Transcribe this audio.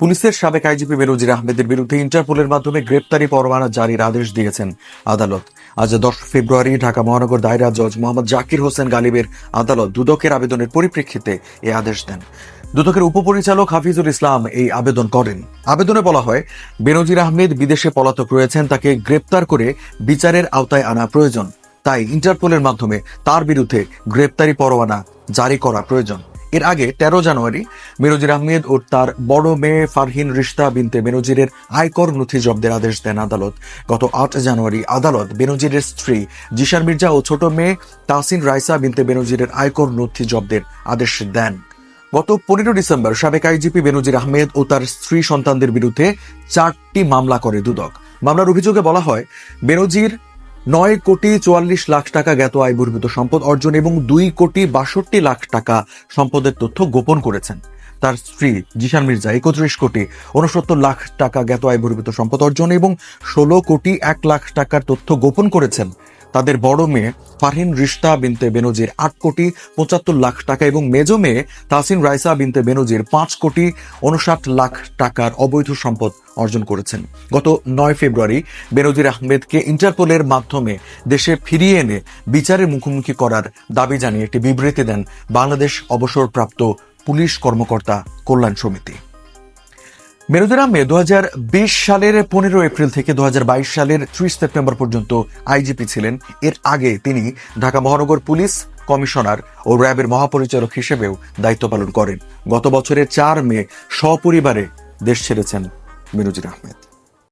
পুলিশের সাবেক আইজিপি বেরোজির আহমেদের বিরুদ্ধে ইন্টারপোলের মাধ্যমে গ্রেপ্তারি পরোয়ানা জারির আদেশ দিয়েছেন আদালত। আজ দশ ফেব্রুয়ারি ঢাকা মহানগর দায়রা জজ মোহাম্মদ জাকির হোসেন গালিবের আদালত দুদকের আবেদনের পরিপ্রেক্ষিতে এই আদেশ দেন। দুদকের উপপরিচালক হাফিজুল ইসলাম এই আবেদন করেন। আবেদনে বলা হয় বেনজির আহমেদ বিদেশে পলাতক রয়েছেন, তাকে গ্রেপ্তার করে বিচারের আওতায় আনা প্রয়োজন। তাই ইন্টারপোলের মাধ্যমে তার বিরুদ্ধে গ্রেপ্তারি পরোয়ানা জারি করা প্রয়োজন। এর আগে তেরো জানুয়ারি বেনজির আহমেদ ও তার বড় মেয়ে ফারহিন রিশতা বিনতে বেনজিরের আয়কর নথি জব্দের আদেশ দেন আদালত। গত আট জানুয়ারি আদালত বেনজিরের স্ত্রী জিশান মির্জা ও ছোট মেয়ে তাসিন রাইসা বিনতে বেনজিরের আয়কর নথি জব্দের আদেশ দেন। গত পনেরো ডিসেম্বর সাবেক আইজিপি বেনজির আহমেদ ও তার স্ত্রী সন্তানদের বিরুদ্ধে চারটি মামলা করে দুদক। মামলার অভিযোগে বলা হয় বেনজির নয় কোটি চুয়াল্লিশ লাখ টাকা জ্ঞাত আয় বহির্ভূত সম্পদ অর্জন এবং দুই কোটি বাষট্টি লাখ টাকা সম্পদের তথ্য গোপন করেছেন। তার স্ত্রী জিশান মির্জা একত্রিশ কোটি উনসত্তর লাখ টাকা জ্ঞাত আয় বহির্ভূত সম্পদ অর্জন এবং ষোলো কোটি এক লাখ টাকার তথ্য গোপন করেছেন। তাদের বড় মেয়ে ফারহিন রিশতা বিনতে বেনজির আট কোটি পঁচাত্তর লাখ টাকা এবং মেজ মেয়ে তাসিন রাইসা বিনতে বেনজির পাঁচ কোটি উনষাট লাখ টাকার অবৈধ সম্পদ অর্জন করেছেন। গত নয় ফেব্রুয়ারি বেনজির আহমেদকে ইন্টারপোলের মাধ্যমে দেশে ফিরিয়ে এনে বিচারের মুখোমুখি করার দাবি জানিয়ে একটি বিবৃতি দেন বাংলাদেশ অবসরপ্রাপ্ত পুলিশ কর্মকর্তা কল্যাণ সমিতি। আহমেদ দু সালের পনেরো এপ্রিল থেকে দু হাজার বাইশ সালের ত্রিশ সেপ্টেম্বর পর্যন্ত আইজিপি ছিলেন। এর আগে তিনি ঢাকা মহানগর পুলিশ কমিশনার ও র্যাবের মহাপরিচালক হিসেবেও দায়িত্ব পালন করেন। গত বছরের চার মে সপরিবারে দেশ ছেড়েছেন মিরুজির আহমেদ।